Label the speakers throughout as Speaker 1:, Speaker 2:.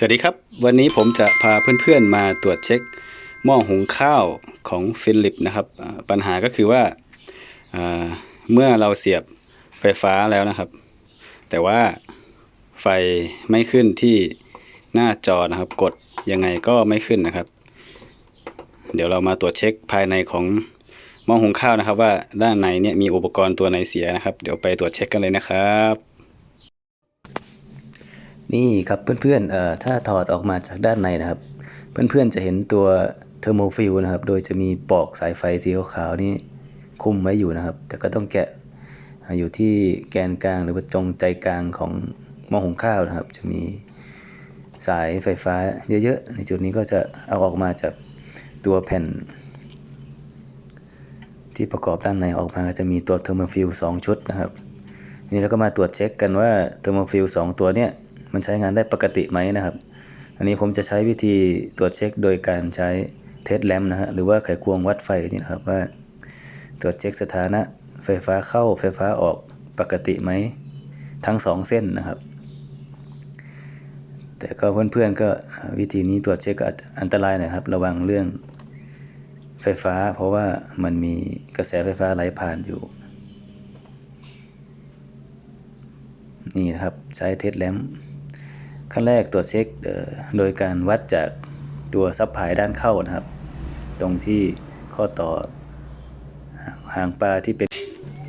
Speaker 1: สวัสดีครับ วันนี้ผมจะพาเพื่อนๆมาตรวจเช็คหม้อหุงข้าวของฟิลิปนะครับ ปัญหาก็คือว่าอ่าเมื่อเราเสียบไฟฟ้าแล้วนะครับ แต่ว่าไฟไม่ขึ้นที่หน้าจอนะครับ กดยังไงก็ไม่ขึ้นนะครับ เดี๋ยวเรามาตรวจเช็คภายในของหม้อหุงข้าวนะครับ ว่าด้านในเนี่ยมีอุปกรณ์ตัวไหนเสียนะครับ เดี๋ยวไปตรวจเช็คกันเลยนะครับ
Speaker 2: นี่ครับเพื่อนๆเอ่อถ้าถอดออกมาจากด้านในนะครับ เพื่อนๆจะเห็นตัวเทอร์โมฟิลนะครับ โดยจะมีปลอกสายไฟสีขาวๆนี่คุมไว้อยู่นะครับ แต่ก็ต้องแกะอยู่ที่แกนกลางหรือว่าตรงใจกลางของหม้อหุงข้าวนะครับ จะมีสายไฟฟ้าเยอะๆ ในจุดนี้ก็จะเอาออกมาจากตัวแผ่น ที่ประกอบด้านในออกมาจะมีตัวเทอร์โมฟิล2ชุดนะครับ นี้เราก็มาตรวจเช็คกันว่าเทอร์โมฟิล2ตัวเนี้ย มันใช้งานได้ปกติไหมนะครับ อันนี้ผมจะใช้วิธีตรวจเช็คโดยการใช้เทสแลมนะฮะหรือว่าไขควงวัดไฟนี่นะครับว่า ตรวจเช็คสถานะไฟฟ้าเข้าไฟฟ้าออกปกติไหมทั้งสองเส้นนะครับ แต่ก็เพื่อนๆก็วิธีนี้ตรวจเช็คอันตรายหนะครับ ระวังเรื่องไฟฟ้า เพราะว่ามันมีกระแสไฟฟ้าไหลผ่านอยู่ นี่นะครับใช้เทสแลม ขั้นแรกตรวจเช็คโดยการวัดจากตัวซับพลายด้านเข้านะครับ ตรงที่ข้อต่อหางปลาที่เป็น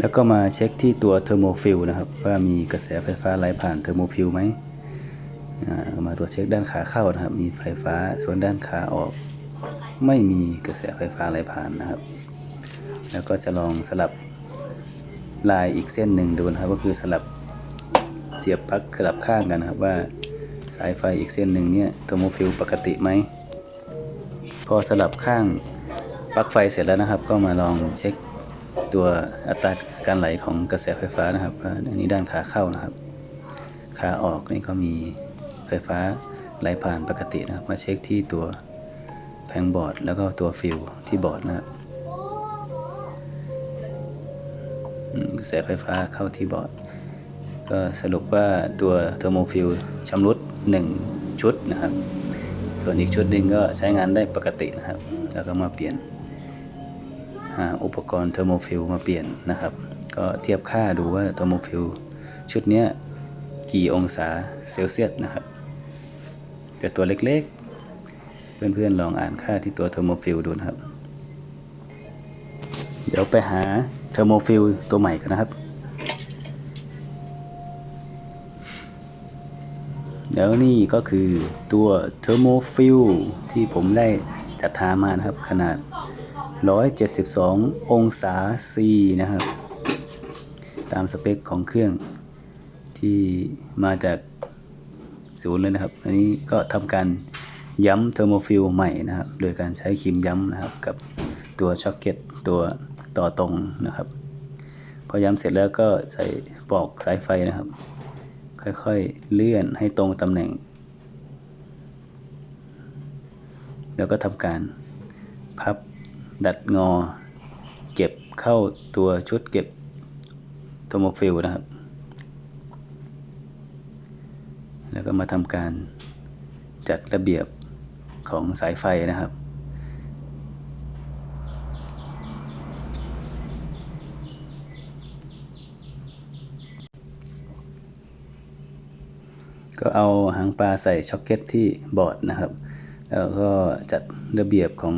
Speaker 2: แล้วก็มาเช็คที่ตัวเทอร์โมฟิลนะครับ ว่ามีกระแสไฟฟ้าไหลผ่านเทอร์โมฟิลไหมมาตรวจเช็คด้านขาเข้านะครับ มีไฟฟ้าส่วนด้านขาออก ไม่มีกระแสไฟฟ้าไหลผ่านนะครับ แล้วก็จะลองสลับลายอีกเส้นหนึ่งดูนะครับ ก็คือสลับเสียบปลั๊กสลับข้างกันนะครับว่า สายไฟอีกเส้นหนึ่งเนี่ยโทโมฟิลปกติไหม พอสลับข้างปลั๊กไฟเสร็จแล้วนะครับ ก็มาลองเช็คตัวอัตราการไหลของกระแสไฟฟ้านะครับอันนี้ด้านขาเข้านะครับ ขาออกนี่ก็มีไฟฟ้าไหลผ่านปกตินะครับ มาเช็คที่ตัวแผงบอร์ดแล้วก็ตัวฟิลที่บอร์ดนะครับกระแสไฟฟ้าเข้าที่บอร์ด ก็สรุปว่าตัวเทอร์โมฟิลชำรุด 1 ชุดนะครับ ส่วนอีกชุดหนึ่งก็ใช้งานได้ปกตินะครับแล้วก็มาเปลี่ยนหาอุปกรณ์เทอร์โมฟิลมาเปลี่ยนนะครับ ก็เทียบค่าดูว่าเทอร์โมฟิลชุดนี้กี่องศาเซลเซียสนะครับแต่ตัวเล็กๆ เพื่อนๆลองอ่านค่าที่ตัวเทอร์โมฟิลดูนะครับ เดี๋ยวไปหาเทอร์โมฟิลตัวใหม่กันนะครับ แล้วนี่ก็คือตัวเทอร์โมฟิลที่ผมได้จัดหามานะครับขนาด 172 องศา C นะครับ ตามสเปคของเครื่องที่มาจากศูนย์เลยนะครับ อันนี้ก็ทำการย้ำเทอร์โมฟิลใหม่นะครับ โดยการใช้ครีมย้ำนะครับกับตัวช็อคเก็ตตัวต่อตรงนะครับ พอย้ำเสร็จแล้วก็ใส่ปลอกสายไฟนะครับ ค่อยๆเลื่อนให้ตรงตำแหน่ง แล้วก็ทำการพับดัดงอ เก็บเข้าตัวชุดเก็บโทโมฟิลนะครับ แล้วก็มาทำการจัดระเบียบของสายไฟนะครับ ก็เอาหางปลาใส่ช็อคเก็ตที่บอร์ดนะครับ แล้วก็จัดระเบียบของ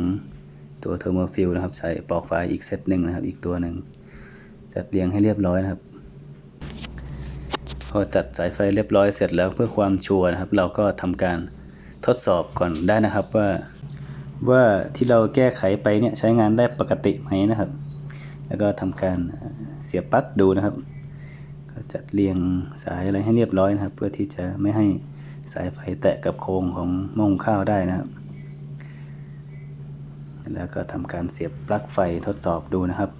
Speaker 2: ตัวเทอร์โมฟิลนะครับ ใส่ปลอกไฟอีกเซตหนึ่งนะครับ อีกตัวหนึ่งจัดเรียงให้เรียบร้อยนะครับ พอจัดสายไฟเรียบร้อยเสร็จแล้วเพื่อความชัวร์นะครับ เราก็ทำการทดสอบก่อนได้นะครับว่าว่าที่เราแก้ไขไปเนี่ยใช้งานได้ปกติไหมนะครับ แล้วก็ทำการเสียบปลั๊กดูนะครับ จัดเรียงสายอะไรให้เรียบร้อยนะครับ เพื่อที่จะไม่ให้สายไฟแตะกับโครงของหม้อหุงข้าวได้นะครับ แล้วก็ทำการเสียบปลั๊กไฟทดสอบดูนะครับ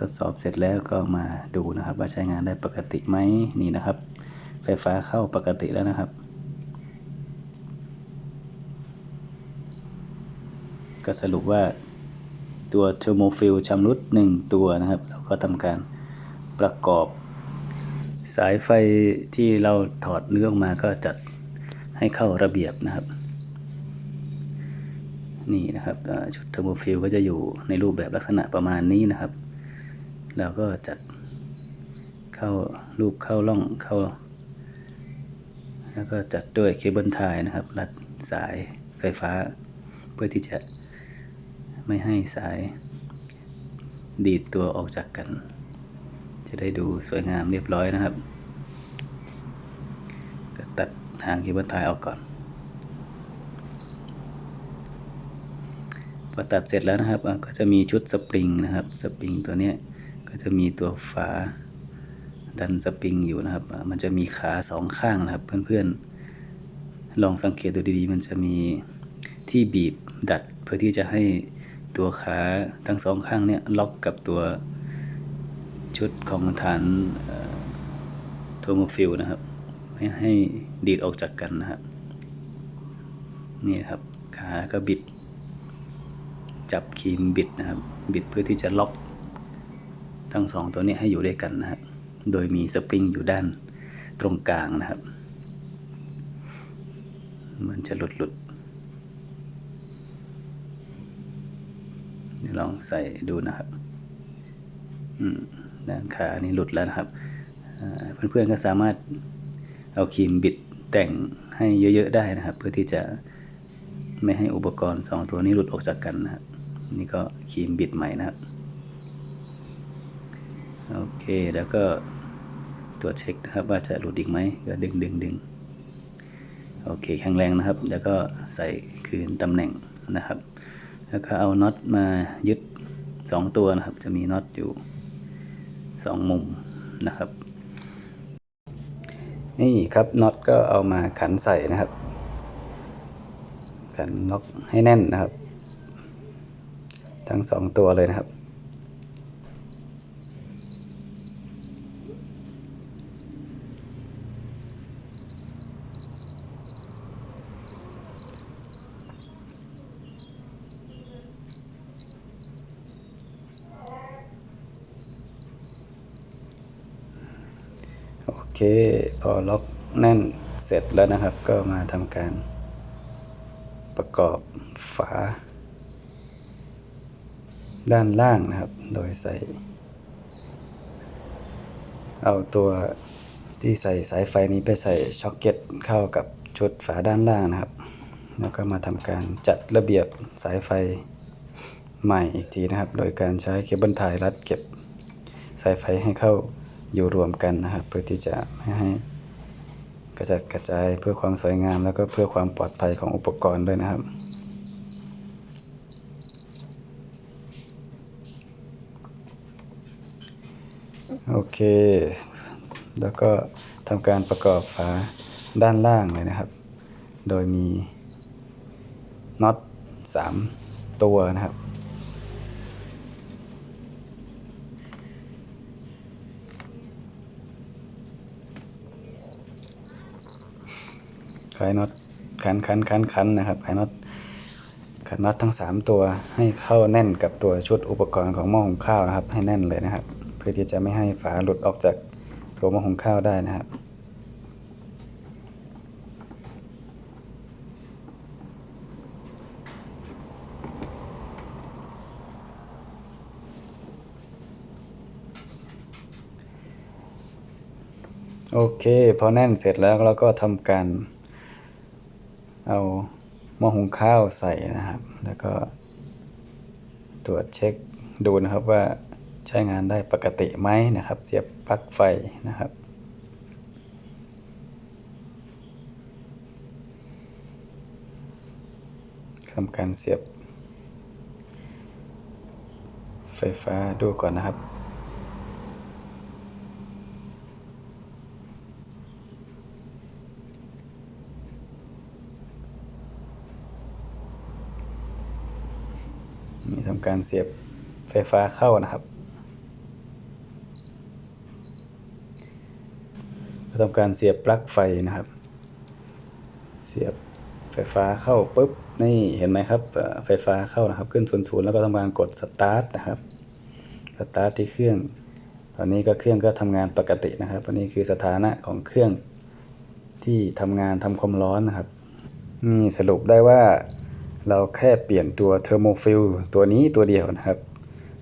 Speaker 2: ทดสอบเสร็จแล้วก็มาดูนะครับ ว่าใช้งานได้ปกติไหมนี่นะครับ ไฟฟ้าเข้าปกติแล้วนะครับ ก็สรุปว่าตัวเทอร์โมฟิลชำรุดหนึ่งตัวนะครับแล้วก็ทำการประกอบ สายไฟที่เราถอดเนื้อออกมาก็จัดให้เข้าระเบียบนะครับ นี่นะครับชุดเทอร์โมฟิลก็จะอยู่ในรูปแบบลักษณะประมาณนี้นะครับ เราก็จัดเข้ารูปเข้าร่องเข้า แล้วก็จัดด้วยเคเบิลไทยนะครับ รัดสายไฟฟ้า เพื่อที่จะ ไม่ให้สาย ดีดตัวออกจากกัน จะได้ดูสวยงามเรียบร้อยนะครับ ก็ตัดหางเคเบิลไทยออกก่อนพอตัดเสร็จแล้วนะครับก็จะมีชุดสปริงนะครับสปริงตัวนี้ก็จะมีตัวฝาดันสปริงอยู่นะครับ มันจะมีขาสองข้างนะครับ เพื่อนๆลองสังเกตดูดีๆ มันจะมีที่บีบดัดเพื่อที่จะให้ ตัวขาทั้งสองข้างเนี่ยล็อกกับตัวชุดของฐานโทโมฟิลนะครับ ไม่ให้ดีดออกจากกันนะครับนี่ครับขาก็บิด จับครีมบิดนะครับ บิดเพื่อที่จะล็อก ทั้งสองตัวนี้ให้อยู่ด้วยกันนะครับโดยมีสปริงอยู่ด้านตรงกลางนะครับ มันจะหลุดหลุดเดี๋ยว ลองใส่ดูนะครับด้านขานี่หลุดแล้วนะครับเพื่อนๆก็สามารถเอาครีมบิดแต่งให้เยอะๆได้นะครับ เพื่อที่จะไม่ให้อุปกรณ์สองตัวนี้หลุดออกจากกันนะครับนี่ก็ครีมบิดใหม่นะครับโอเคแล้วก็ตรวจเช็คนะครับว่าจะหลุดอีกไหมก็ดึงดึงดึงโอเคแข็งแรงนะครับ แล้วก็ใส่คืนตำแหน่งนะครับ แล้วก็เอาน็อตมายึด 2 ตัวนะครับ จะมีน็อตอยู่ 2 มุมนะครับ นี่ครับน็อตก็เอามาขันใส่นะครับ ขันล็อกให้แน่นนะครับ ทั้งสองตัวเลยนะครับ โอ เค พอล็อกแน่นเสร็จแล้วนะครับ ก็มาทำการประกอบฝา ด้านล่างนะครับ โดยใส่ เอาตัวที่ใส่สายไฟนี้ไปใส่ช็อคเก็ตเข้ากับชุดฝาด้านล่างนะครับ แล้วก็มาทำการจัดระเบียบสายไฟใหม่อีกทีนะครับ โดยการใช้เคเบิลไทยรัดเก็บสายไฟให้เข้า อยู่รวมกันนะครับ เพื่อที่จะไม่ให้กระจัดกระจายเพื่อความสวยงาม แล้วก็เพื่อความปลอดภัยของอุปกรณ์ด้วยนะครับ โอเค แล้วก็ทำการประกอบฝาด้านล่างเลยนะครับ โดยมีน็อต3 ตัวนะครับ ขายน็อตคันคันคันคันนะครับขายน็อตขันน็อตทั้ง 3 ตัวให้เข้าแน่นกับตัวชุดอุปกรณ์ของหม้อหุงข้าวนะครับ ให้แน่นเลยนะครับ เพื่อที่จะไม่ให้ฝาหลุดออกจากตัวหม้อหุงข้าวได้นะครับโอเค พอแน่นเสร็จแล้วเราก็ทำการ เอาหม้อหุงข้าวใส่นะครับ แล้วก็ตรวจเช็คดูนะครับว่าใช้งานได้ปกติไหมนะครับ เสียบปลั๊กไฟนะครับ ทำการเสียบไฟฟ้าดูก่อนนะครับ การเสียบไฟฟ้าเข้านะครับทำการเสียบปลั๊กไฟนะครับ เสียบไฟฟ้าเข้าปุ๊บนี่เห็นไหมครับไฟฟ้าเข้านะครับขึ้นศูนย์ศูนย์แล้วก็ทำการกดสตาร์ทนะครับสตาร์ทที่เครื่อง ตอนนี้ก็เครื่องก็ทำงานปกตินะครับอันนี้คือสถานะของเครื่องที่ทำงานทำความร้อนนะครับนี่สรุปได้ว่า เราแค่เปลี่ยนตัวเทอร์โมฟิลตัวนี้ตัวเดียวนะครับ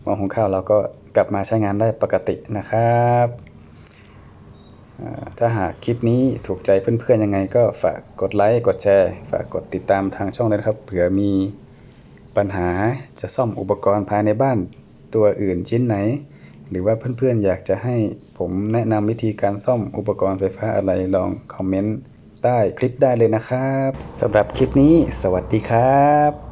Speaker 2: หม้อหุงข้าวเราก็กลับมาใช้งานได้ปกตินะครับถ้าหากคลิปนี้ถูกใจเพื่อนๆยังไงก็ฝากกดไลค์กดแชร์ ฝากกดติดตามทางช่องด้วยครับเผื่อมีปัญหาจะซ่อมอุปกรณ์ภายในบ้านตัวอื่นชิ้นไหน หรือว่าเพื่อนๆอยากจะให้ผมแนะนำวิธีการซ่อมอุปกรณ์ไฟฟ้าอะไรลองคอมเมนต์ ใต้คลิปได้เลยนะครับสำหรับคลิปนี้ สวัสดีครับ